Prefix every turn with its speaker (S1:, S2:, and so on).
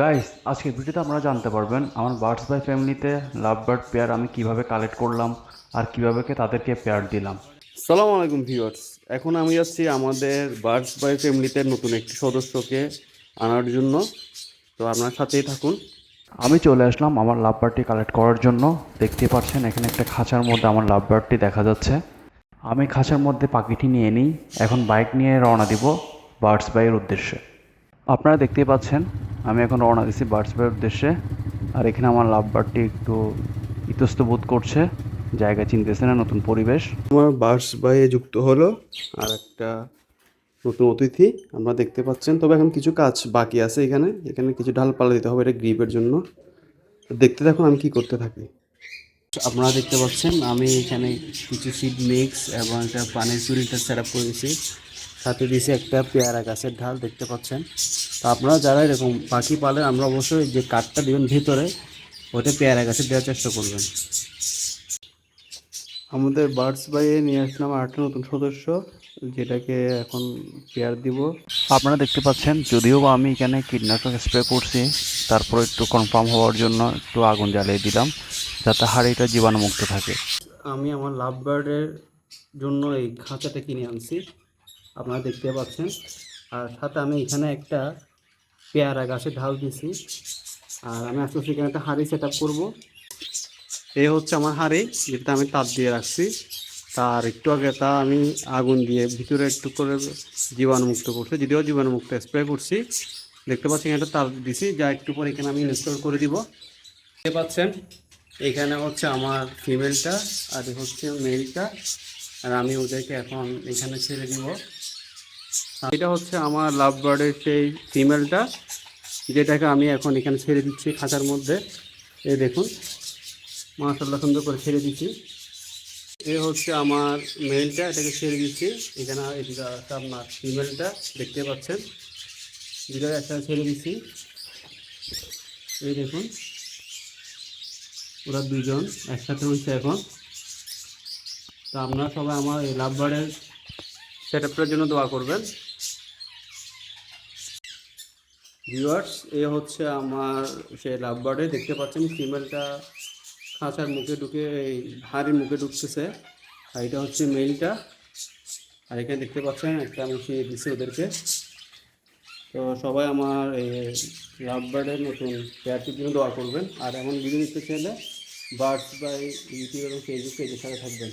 S1: Guys আজকের ভিডিওতে আপনারা জানতে পারবেন আমার বার্ডস বাই ফ্যামিলিতে লাভ বার্ড পেয়ার আমি কীভাবে কালেক্ট করলাম আর কীভাবে তাদেরকে পেয়ার দিলাম।
S2: সালাম আলাইকুম ভিউয়ার্স এখন আমি যাচ্ছি আমাদের বার্ডস বাই ফ্যামিলিতে নতুন একটি সদস্যকে আনার জন্য। তো আপনার সাথেই থাকুন।
S1: আমি চলে আসলাম আমার লাভ বার্ডটি কালেক্ট করার জন্য। দেখতে পাচ্ছেন এখানে একটা খাঁচার মধ্যে আমার লাভ বার্ডটি দেখা যাচ্ছে। আমি খাঁচার মধ্যে পাখিটি নিয়ে নিই এখন বাইক নিয়ে রওনা দিব বার্ডস বাইয়ের উদ্দেশ্যে। আপনারা দেখতেই পাচ্ছেন আমি এখন রওনা দিচ্ছি বার্ডস বাইয়ের উদ্দেশ্যে। আর এখানে আমার লাভ বার্ডটি একটু ইতস্ত বোধ করছে, জায়গা চিনতেছে না, নতুন পরিবেশ।
S2: আমার বার্ডস বাইয়ে যুক্ত হলো, আর একটা নতুন অতিথি আমরা দেখতে পাচ্ছেন। তবে এখন কিছু কাজ বাকি আছে এখানে। এখানে কিছু ডালপালা দিতে হবে এটা গ্রিপের জন্য। দেখতে দেখুন আমি কি করতে থাকি। আপনারা দেখতে পাচ্ছেন, আমি এখানে কিছু সিড মিক্স এবং একটা পানির চুরিটা সেট আপ করেছি সাথে দিয়েছি একটা পেয়ারা গাছের ঢাল দেখতে পাচ্ছেন। তো আপনারা যারা এরকম পাখি পালেন আমরা অবশ্যই যে কাঠটা দেবেন ভিতরে ওটা পেয়ারা গাছের দেওয়ার চেষ্টা করবেন। আমাদের বার্ডস বাইয়ে নিয়ে আসলাম আরেকটা নতুন সদস্য যেটাকে এখন পেয়ার দিব।
S1: আপনারা দেখতে পাচ্ছেন যদিও বা আমি এখানে কীটনাশক স্প্রে করছি তারপর একটু কনফার্ম হওয়ার জন্য একটু আগুন জ্বালিয়ে দিলাম যাতে হাড়িটা জীবাণুমুক্ত থাকে।
S2: আমি আমার লাভ বার্ডের জন্য এই খাঁচাটা কিনে আনছি। আপনারা দেখতে পাচ্ছেন। আর সাথে আমি এখানে একটা পেয়ারা গাছের ঢাল দিয়েছি। আর আমি আস্তে আস্তে এখানে একটা হাঁড়ি সেট আপ করব। এই হচ্ছে আমার হাঁড়ি, যেটা আমি তাপ দিয়ে রাখছি। তার একটু আগে তা আমি আগুন দিয়ে ভিতরে একটু করে জীবাণুমুক্ত করছি, যদিও জীবাণুমুক্ত স্প্রে করছি। দেখতে পাচ্ছেন এটা তাপ দিছি যা একটু পরে এখানে আমি ইনস্টল করে দিব। দেখতে পাচ্ছেন, এখানে হচ্ছে আমার ফিমেলটা আর হচ্ছে মেলটা আর আমি ওদেরকে এখন এখানে ছেড়ে দিব। এটা হচ্ছে আমার লাভ বার্ডের সেই ফিমেলটা যেটাকে আমি এখন এখানে ছেড়ে দিচ্ছি খাঁচার মধ্যে। এই দেখুন মাসাল্লাহ সুন্দর করে ছেড়ে দিচ্ছি। এ হচ্ছে আমার মেলটা এটাকে ছেড়ে দিচ্ছি। এখানে এটা হচ্ছে আপনার ফিমেলটা দেখতে পাচ্ছেন? দুটো একসাথে ছেড়ে দিচ্ছি। এই দেখুন, ওরা দুজন একসাথে হয়েছে এখন। তো আপনারা সবাই আমার এই লাভ বার্ডের সেট আপটার জন্য দোয়া করবেন। ভিউয়ার্স এ হচ্ছে আমার সেই লাভ বার্ডে দেখতে পাচ্ছেন ফিমেলটা খাঁচার মুখে ঢুকে, এই হাড়ির মুখে ঢুকতেছে। আর এটা হচ্ছে মেলটা আর এখানে দেখতে পাচ্ছেন একটা আমি সে দিচ্ছি ওদেরকে। তো সবাই আমার এই লাভ বার্ডের নতুন পেয়ারটির জন্য দোয়া করবেন। আর এমন ভিডিও দেখতে চাইলে বার্ডস বাই ইউটিউব এবং ফেসবুক পেজের সাথে থাকবেন।